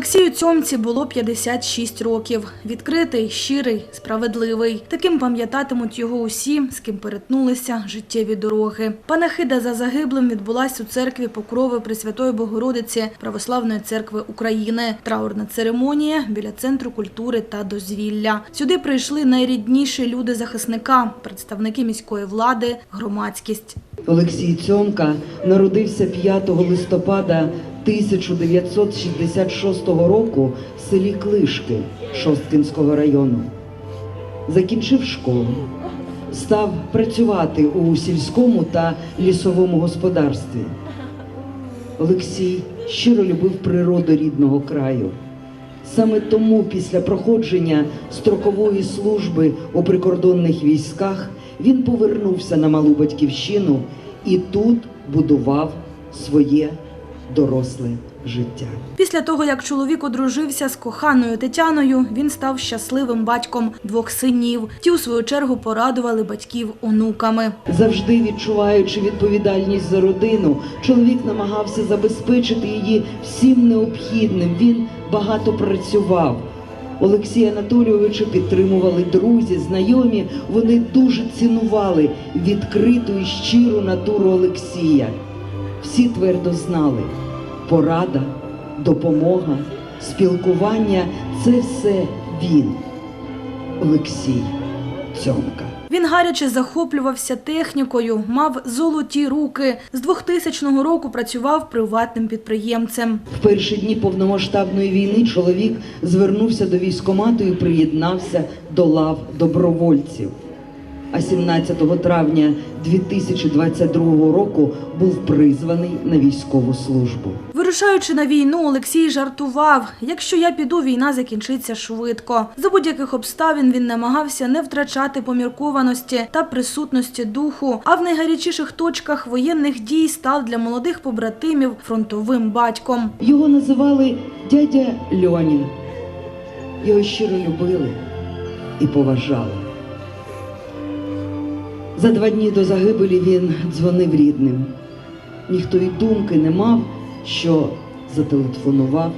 Олексію Цьомці було 56 років. Відкритий, щирий, справедливий. Таким пам'ятатимуть його усі, з ким перетнулися життєві дороги. Панахида за загиблим відбулась у церкві Покрови Пресвятої Богородиці Православної церкви України. Траурна церемонія біля центру культури та дозвілля. Сюди прийшли найрідніші люди захисника, представники міської влади, громадськість. Олексій Цьомка народився 5 листопада 1966 року в селі Клишки Шосткинського району. Закінчив школу, став працювати у сільському та лісовому господарстві. Олексій щиро любив природу рідного краю. Саме тому після проходження строкової служби у прикордонних військах він повернувся на малу батьківщину і тут будував своє доросле життя. Після того, як чоловік одружився з коханою Тетяною, він став щасливим батьком двох синів. Ті, у свою чергу, порадували батьків онуками. Завжди відчуваючи відповідальність за родину, чоловік намагався забезпечити її всім необхідним. Він багато працював. Олексія Анатолійовича підтримували друзі, знайомі. Вони дуже цінували відкриту і щиру натуру Олексія. Всі твердо знали, порада, допомога, спілкування це все він, Олексій Цьомка. Він гаряче захоплювався технікою, мав золоті руки. З 2000 року працював приватним підприємцем. В перші дні повномасштабної війни чоловік звернувся до військкомату і приєднався до лав добровольців. А 17 травня 2022 року був призваний на військову службу. Вирушаючи на війну, Олексій жартував: якщо я піду, війна закінчиться швидко. За будь-яких обставин він намагався не втрачати поміркованості та присутності духу. А в найгарячіших точках воєнних дій став для молодих побратимів фронтовим батьком. Його називали дядя Льоня. Його щиро любили і поважали. За два дні до загибелі він дзвонив рідним. Ніхто й думки не мав, що зателефонував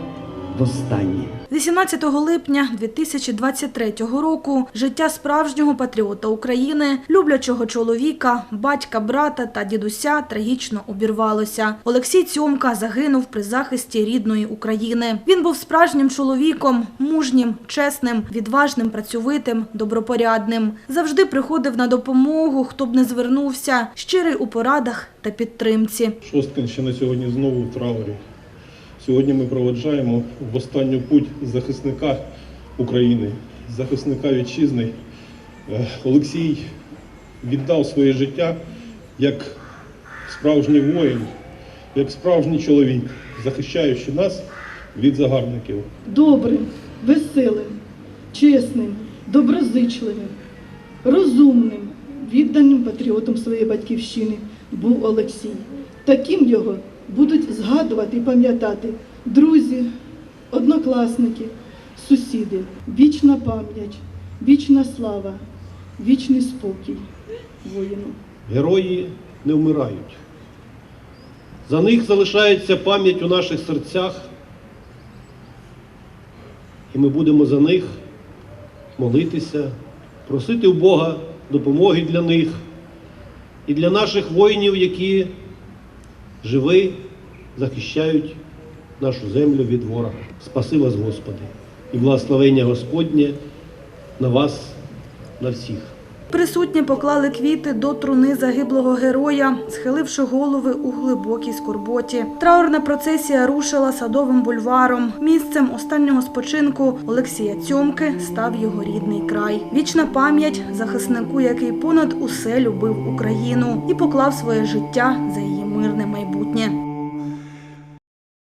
востаннє. 18 липня 2023 року життя справжнього патріота України, люблячого чоловіка, батька, брата та дідуся трагічно обірвалося. Олексій Цьомка загинув при захисті рідної України. Він був справжнім чоловіком, мужнім, чесним, відважним, працьовитим, добропорядним. Завжди приходив на допомогу, хто б не звернувся, щирий у порадах та підтримці. Шосткинщина сьогодні знову в траурі. Сьогодні ми проведжаємо в останню путь захисника України, захисника вітчизни. Е, Олексій віддав своє життя як справжній воїн, як справжній чоловік, захищаючи нас від загарбників. добрим, веселим, чесним, доброзичливим, розумним, відданим патріотом своєї батьківщини був Олексій. Таким його будуть згадувати і пам'ятати друзі, однокласники, сусіди. Вічна пам'ять, вічна слава, вічний спокій воїну. Герої не вмирають. За них залишається пам'ять у наших серцях, і ми будемо за них молитися, просити у Бога допомоги для них і для наших воїнів, які живі, захищають нашу землю від ворога. Спаси вас, Господи, і благословення Господнє на вас, на всіх. Присутні поклали квіти до труни загиблого героя, схиливши голови у глибокій скорботі. Траурна процесія рушила садовим бульваром. Місцем останнього спочинку Олексія Цьомки став його рідний край. Вічна пам'ять захиснику, який понад усе любив Україну і поклав своє життя за її мирне майбутнє.